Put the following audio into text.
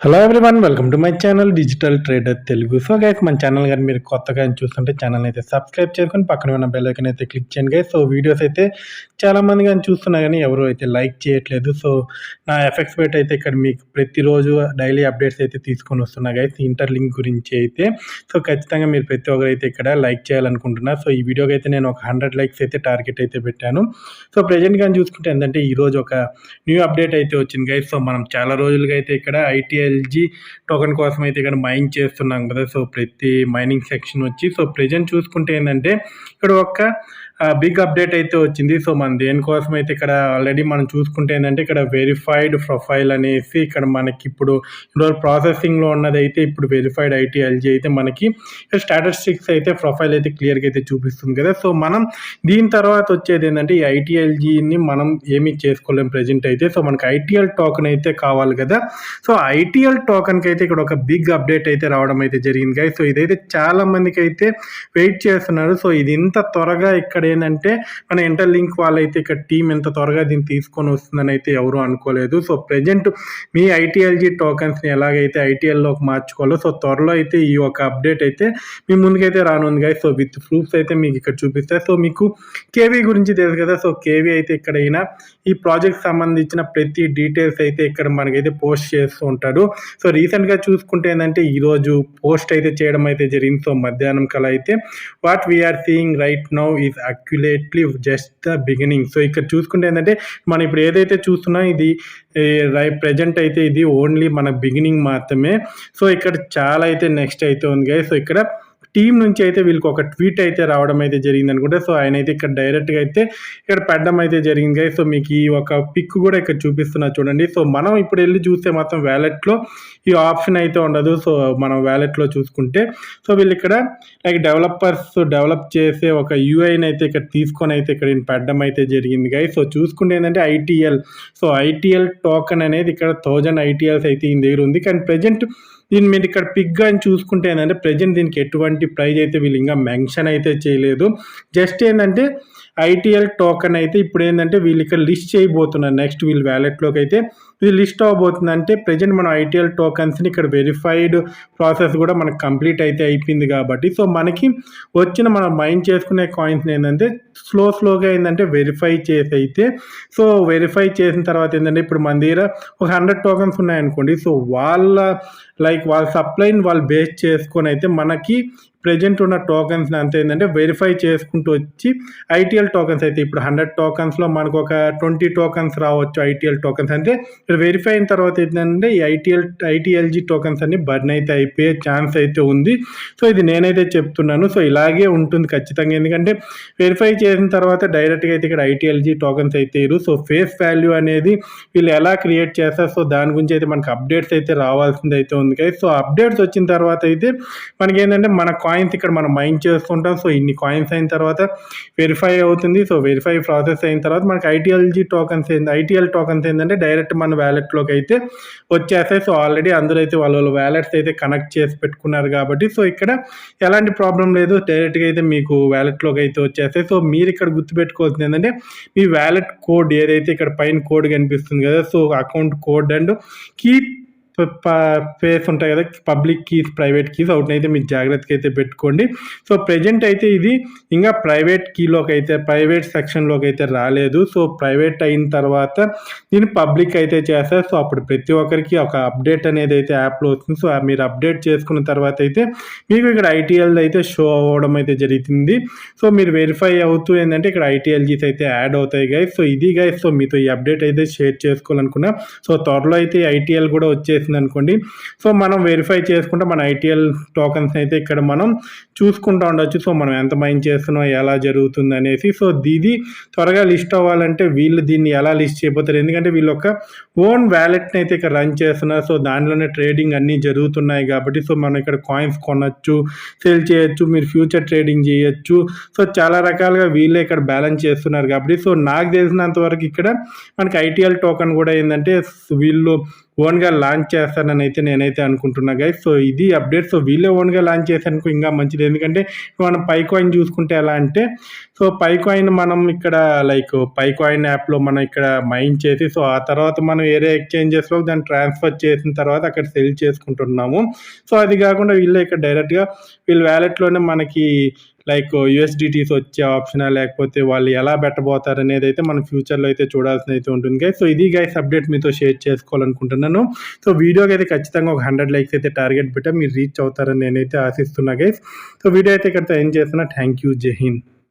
Hello everyone welcome to my channel digital trader Telugu so guys మన channel కానీ మీరు కొత్తగా చూస్తుంటే ఛానల్ అయితే సబ్స్క్రైబ్ చేసుకొని పక్కన ఉన్న బెల్ ఐకన్ అయితే క్లిక్ చేయండి గైస్ సో వీడియోస్ అయితే చాలామంది కానీ చూస్తున్నా కానీ ఎవరు అయితే లైక్ చేయట్లేదు. సో నా ఎఫెక్ట్స్ బెట్ అయితే ఇక్కడ మీకు ప్రతిరోజు డైలీ అప్డేట్స్ అయితే తీసుకొని వస్తున్నా గైస్ ఇంటర్ లింక్ గురించి అయితే. సో ఖచ్చితంగా మీరు ప్రతి ఒక్కరు అయితే ఇక్కడ లైక్ చేయాలనుకుంటున్నా. సో ఈ వీడియోకి అయితే నేను ఒక హండ్రెడ్ లైక్స్ అయితే టార్గెట్ అయితే పెట్టాను. సో ప్రజెంట్ కానీ చూసుకుంటే ఏంటంటే ఈరోజు ఒక న్యూ అప్డేట్ అయితే వచ్చింది గైస్ సో మనం చాలా రోజులుగా అయితే ఇక్కడ ఎల్జీ టోకెన్ కోసం అయితే ఇక్కడ మైన్ చేస్తున్నాం కదా. సో ప్రతి మైనింగ్ సెక్షన్ వచ్చి సో ప్రజెంట్ చూసుకుంటే ఏంటంటే ఇక్కడ ఒక బిగ్ అప్డేట్ అయితే వచ్చింది. సో మన దేనికోసం అయితే ఇక్కడ ఆల్రెడీ మనం చూసుకుంటే ఏంటంటే ఇక్కడ వెరిఫైడ్ ప్రొఫైల్ అనేసి ఇక్కడ మనకి ఇప్పుడు ఇందులో ప్రాసెసింగ్లో ఉన్నది అయితే ఇప్పుడు వెరిఫైడ్ ఐటీఎల్జీ అయితే మనకి స్టాటిస్టిక్స్ అయితే ప్రొఫైల్ అయితే క్లియర్గా అయితే చూపిస్తుంది కదా. సో మనం దీని తర్వాత వచ్చేది ఏంటంటే ఈ ఐటీఎల్జీని మనం ఏమీ చేసుకోలేం ప్రజెంట్ అయితే. సో మనకి ఐటీఎల్ టోకెన్ అయితే కావాలి కదా. సో ఐటీఎల్ టోకెన్కి అయితే ఇక్కడ ఒక బిగ్ అప్డేట్ అయితే రావడం అయితే జరిగింది కదా సో ఇదైతే చాలా మందికి అయితే వెయిట్ చేస్తున్నారు. సో ఇది ఇంత త్వరగా ఇక్కడ ఏంటంటే మన ఇంటర్ లింక్ వాళ్ళైతే ఇక్కడ టీం ఎంత త్వరగా దీన్ని తీసుకొని వస్తుందని అయితే ఎవరు అనుకోలేదు. సో ప్రజెంట్ మీ ఐటీఎల్జీ టోకన్స్ని ఎలాగైతే ఐటీఎల్లోకి మార్చుకోవాలో సో త్వరలో అయితే ఈ ఒక అప్డేట్ అయితే మీ ముందుకైతే రానుంది కదా సో విత్ ప్రూఫ్స్ అయితే మీకు ఇక్కడ చూపిస్తాయి సో మీకు కేవీ గురించి తెలుసు కదా. సో కేవీ అయితే ఇక్కడైనా ఈ ప్రాజెక్ట్ సంబంధించిన ప్రతి డీటెయిల్స్ అయితే ఇక్కడ మనకైతే పోస్ట్ చేస్తూ ఉంటాడు. సో రీసెంట్గా చూసుకుంటే ఏంటంటే ఈరోజు పోస్ట్ అయితే చేయడం అయితే జరిగింది. సో మధ్యాహ్నం కల అయితే what we're seeing right now is accurately just the beginning so ఇక్కడ చూసుకుంటే ఏంటంటే మనం ఇప్పుడు ఏదైతే చూస్తున్నాం ఇది రై ప్రజెంట్ అయితే ఇది ఓన్లీ మన బిగినింగ్ మాత్రమే. సో ఇక్కడ చాలా అయితే నెక్స్ట్ అయితే ఉంది కదా సో ఇక్కడ టీం నుంచి అయితే వీళ్ళకి ఒక ట్వీట్ అయితే రావడం అయితే జరిగింది అనుకుంటే. సో ఆయన అయితే ఇక్కడ డైరెక్ట్గా అయితే ఇక్కడ పెట్టడం అయితే జరిగింది సో మీకు ఈ ఒక పిక్ కూడా ఇక్కడ చూపిస్తున్నా చూడండి. సో మనం ఇప్పుడు వెళ్ళి చూస్తే మాత్రం వ్యాలెట్లో ఈ ఆప్షన్ అయితే ఉండదు. సో మనం వ్యాలెట్లో చూసుకుంటే. సో వీళ్ళు ఇక్కడ లైక్ డెవలపర్స్ డెవలప్ చేసే ఒక యూఐని అయితే ఇక్కడ తీసుకొని అయితే ఇక్కడ పెట్టడం అయితే జరిగింది గై సో చూసుకుంటే ఏంటంటే ఐటీఎల్ సో ఐటీఎల్ టోకెన్ అనేది ఇక్కడ థౌజండ్ ఐటీఎల్స్ అయితే ఈ దగ్గర ఉంది. కానీ ప్రజెంట్ దీన్ని మీరు ఇక్కడ పిగ్గా అని చూసుకుంటే ఏంటంటే ప్రజెంట్ దీనికి ఎటువంటి ప్రైజ్ అయితే వీళ్ళు ఇంకా మెన్షన్ అయితే చేయలేదు. జస్ట్ ఏంటంటే ఐటీఎల్ టోకెన్ అయితే ఇప్పుడు ఏంటంటే వీళ్ళు ఇక్కడ లిస్ట్ చేయబోతున్నారు. నెక్స్ట్ వీళ్ళు వ్యాలెట్లోకి అయితే ఇది లిస్ట్ అవ్వబోతుంది అంటే ప్రజెంట్ మనం ఐటీఎల్ టోకన్స్ని ఇక్కడ వెరిఫైడ్ ప్రాసెస్ కూడా మనకు కంప్లీట్ అయితే అయిపోయింది కాబట్టి. సో మనకి వచ్చిన మనం మైండ్ చేసుకునే కాయిన్స్ ఏంటంటే స్లో స్లోగా ఏంటంటే వెరిఫై చేసి అయితే సో వెరిఫై చేసిన తర్వాత ఏంటంటే ఇప్పుడు మన దగ్గర ఒక హండ్రెడ్ టోకన్స్ ఉన్నాయనుకోండి. సో వాళ్ళ లైక్ వాళ్ళ సప్లైని వాళ్ళు బేస్ చేసుకొని అయితే మనకి ప్రజెంట్ ఉన్న టోకన్స్ అంతే ఏంటంటే వెరిఫై చేసుకుంటూ వచ్చి ఐటీఎల్ టోకన్స్ అయితే ఇప్పుడు హండ్రెడ్ టోకన్స్లో మనకు ఒక ట్వంటీ టోకన్స్ రావచ్చు ఐటీఎల్ టోకన్స్ అంటే వెరిఫై అయిన తర్వాత ఏంటంటే ఈ ఐటీఎల్ ఐటీఎల్జీ టోకన్స్ అన్ని బర్న్ అయితే అయిపోయే ఛాన్స్ అయితే ఉంది. సో ఇది నేనైతే చెప్తున్నాను. సో ఇలాగే ఉంటుంది ఖచ్చితంగా. ఎందుకంటే వెరిఫై చేసిన తర్వాత డైరెక్ట్గా అయితే ఇక్కడ ఐటీఎల్జీ టోకన్స్ అయితే ఇరు. సో ఫేస్ వాల్యూ అనేది వీళ్ళు ఎలా క్రియేట్ చేస్తారు? సో దాని గురించి అయితే మనకు అప్డేట్స్ అయితే రావాల్సింది అయితే ఉంది. కదా సో అప్డేట్స్ వచ్చిన తర్వాత అయితే మనకి ఏంటంటే మన కాయిన్స్ ఇక్కడ మనం మైండ్ చేసుకుంటాం సో ఇన్ని కాయిన్స్ అయిన తర్వాత వెరిఫై అవుతుంది. సో వెరిఫై ప్రాసెస్ అయిన తర్వాత మనకి ఐటీఎల్జీ టోకన్స్ ఏంది? ఐటీఎల్ టోకన్స్ ఏంటంటే డైరెక్ట్ మన వ్యాలెట్లోకి అయితే వచ్చేస్తాయి. సో ఆల్రెడీ అందరూ అయితే వాళ్ళ వాళ్ళ వ్యాలెట్స్ అయితే కనెక్ట్ చేసి పెట్టుకున్నారు కాబట్టి. సో ఇక్కడ ఎలాంటి ప్రాబ్లం లేదు. డైరెక్ట్గా అయితే మీకు వ్యాలెట్లోకి అయితే వచ్చేస్తాయి. సో మీరు ఇక్కడ గుర్తుపెట్టుకోవాల్సింది ఏంటంటే మీ వ్యాలెట్ కోడ్ ఏదైతే ఇక్కడ పైన కోడ్ కనిపిస్తుంది కదా. So account code and keep pace ఉంటాయి కదా పబ్లిక్ కీస్ ప్రైవేట్ కీస్ అయితే మీరు జాగ్రత్తగా అయితే పెట్టుకోండి. సో ప్రజెంట్ అయితే ఇది ఇంకా ప్రైవేట్ కీలోకి అయితే ప్రైవేట్ సెక్షన్లోకి అయితే రాలేదు. సో ప్రైవేట్ అయిన తర్వాత దీన్ని పబ్లిక్ అయితే చేస్తారు సో అప్పుడు ప్రతి ఒక్కరికి ఒక అప్డేట్ అనేది అయితే యాప్లో వస్తుంది. సో మీరు అప్డేట్ చేసుకున్న తర్వాత అయితే మీకు ఇక్కడ ఐటీఎల్ అయితే షో అవ్వడం అయితే జరుగుతుంది. సో మీరు వెరిఫై అవుతూ ఏంటంటే ఇక్కడ ఐటీఎల్జీస్ అయితే యాడ్ అవుతాయి గైస్ సో ఇది గైస్ సో మీతో ఈ అప్డేట్ అయితే షేర్ చేసుకోవాలనుకున్నా. సో త్వరలో అయితే ఐటీఎల్ కూడా వచ్చేసి చేసింది అనుకోండి సో మనం వెరిఫై చేసుకుంటే మన ఐటీఎల్ టోకన్స్ అయితే ఇక్కడ మనం చూసుకుంటూ ఉండొచ్చు. సో మనం ఎంత మైండ్ చేస్తున్నాం ఎలా జరుగుతుంది అనేసి సో ఇది త్వరగా లిస్ట్ అవ్వాలంటే వీళ్ళు దీన్ని ఎలా లిస్ట్ చేయబోతారు? ఎందుకంటే వీళ్ళు ఒక ఓన్ వ్యాలెట్ని అయితే ఇక్కడ రన్ చేస్తున్నారు. సో దానిలోనే ట్రేడింగ్ అన్నీ జరుగుతున్నాయి కాబట్టి. సో మనం ఇక్కడ కాయిన్స్ కొనచ్చు సేల్ చేయొచ్చు మీరు ఫ్యూచర్ ట్రేడింగ్ చేయొచ్చు. సో చాలా రకాలుగా వీళ్ళే ఇక్కడ బ్యాలెన్స్ చేస్తున్నారు కాబట్టి. సో నాకు తెలిసినంత వరకు ఇక్కడ మనకి ఐటీఎల్ టోకన్ కూడా ఏంటంటే వీళ్ళు ఓన్గా లాంచ్ చేస్తానని అయితే నేనైతే అనుకుంటున్నా గైస్ సో ఇది అప్డేట్. సో వీళ్ళే ఓన్గా లాంచ్ చేశారనుకో ఇంకా మంచిది. ఎందుకంటే మనం పై కాయిన్ చూసుకుంటే ఎలా అంటే సో పై కాయిన్ మనం ఇక్కడ లైక్ పై కాయిన్ యాప్లో మనం ఇక్కడ మైన్ చేసి సో ఆ తర్వాత మనం వేరే ఎక్స్చేంజెస్లో దాన్ని ట్రాన్స్ఫర్ చేసిన తర్వాత అక్కడ సెల్ చేసుకుంటున్నాము. సో అది కాకుండా వీళ్ళే ఇక్కడ డైరెక్ట్గా వీళ్ళ వ్యాలెట్లోనే మనకి లైక్ యూఎస్డిటీస్ వచ్చే ఆప్షనా లేకపోతే వాళ్ళు ఎలా పెట్టబోతారు అనేది అయితే మనం ఫ్యూచర్లో అయితే చూడాల్సిన అయితే ఉంటుంది గైస్ సో ఇది గైస్ అప్డేట్ మీతో షేర్ చేసుకోవాలనుకుంటున్నాను. సో వీడియోకి అయితే ఖచ్చితంగా ఒక హండ్రెడ్ లైక్స్ అయితే టార్గెట్ పెట్టా మీరు రీచ్ అవుతారని నేనైతే ఆశిస్తున్నా గైస్ సో వీడియో అయితే ఇక్కడ ఏం చేస్తున్నా. థ్యాంక్ యూ జై హింద్